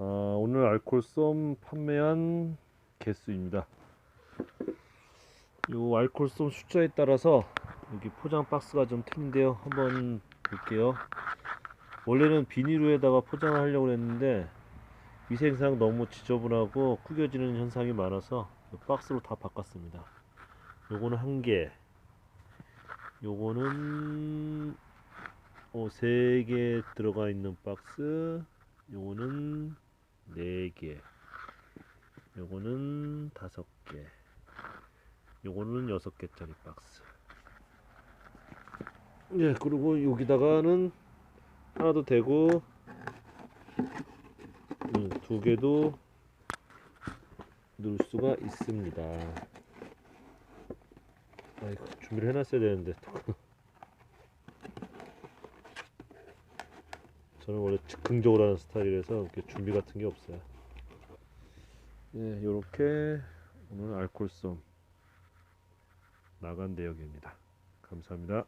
아, 오늘 알콜솜 판매한 개수입니다. 요 알콜솜 숫자에 따라서 여기 포장 박스가 좀 틀린데요. 한번 볼게요. 원래는 비닐로에다가 포장을 하려고 했는데 위생상 너무 지저분하고 구겨지는 현상이 많아서 박스로 다 바꿨습니다. 요거는 한 개, 요거는 어, 세개 들어가 있는 박스, 요거는 네 개, 요거는 다섯 개, 요거는 여섯 개짜리 박스. 예, 그리고 여기다가는 하나도 되고 음, 두 개도 넣을 수가 있습니다. 아이고, 준비를 해놨어야 되는데. 저는 원래 즉흥적으로 하는 스타일이라서 이렇게 준비 같은 게 없어요. 예, 요렇게 오늘 알콜솜 나간 대역입니다. 감사합니다.